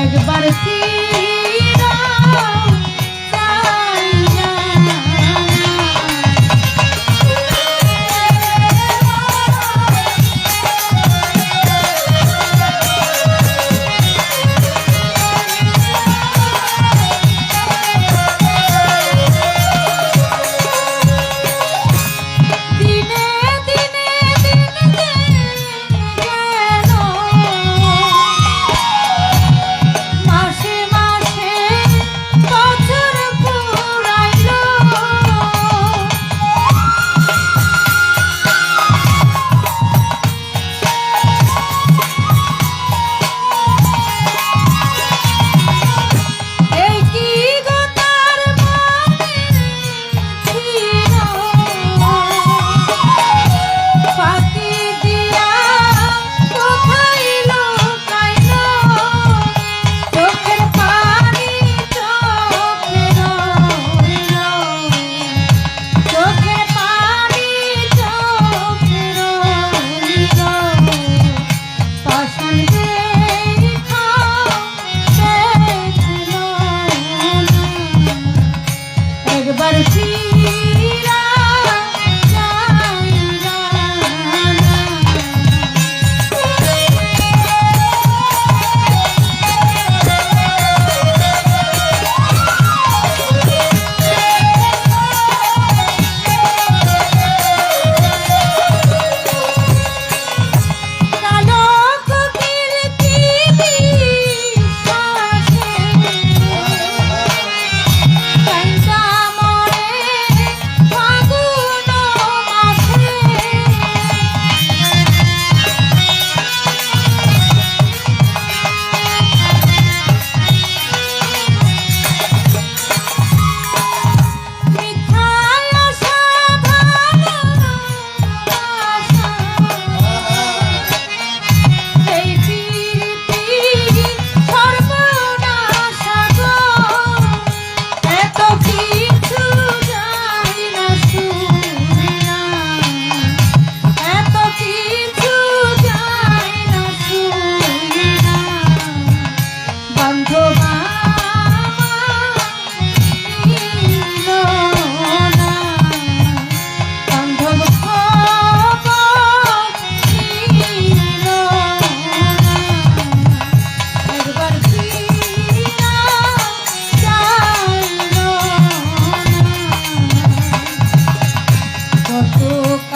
একবার ফির।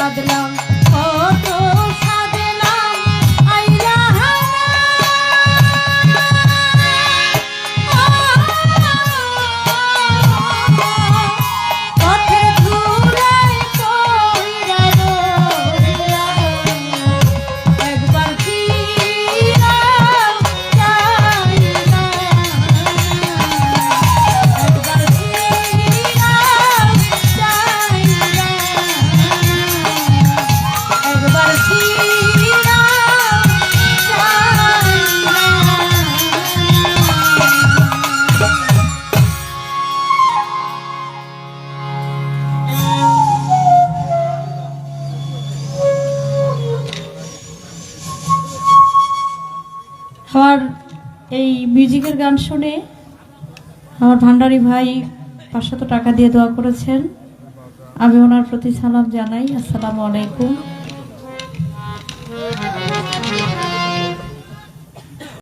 I Adelante. আমার এই মিউজিকের গান শুনে আমার ভান্ডারি ভাই পাঁচশত টাকা দিয়ে দোয়া করেছেন। আমি ওনার প্রতি সালাম জানাই। আসসালামু আলাইকুম।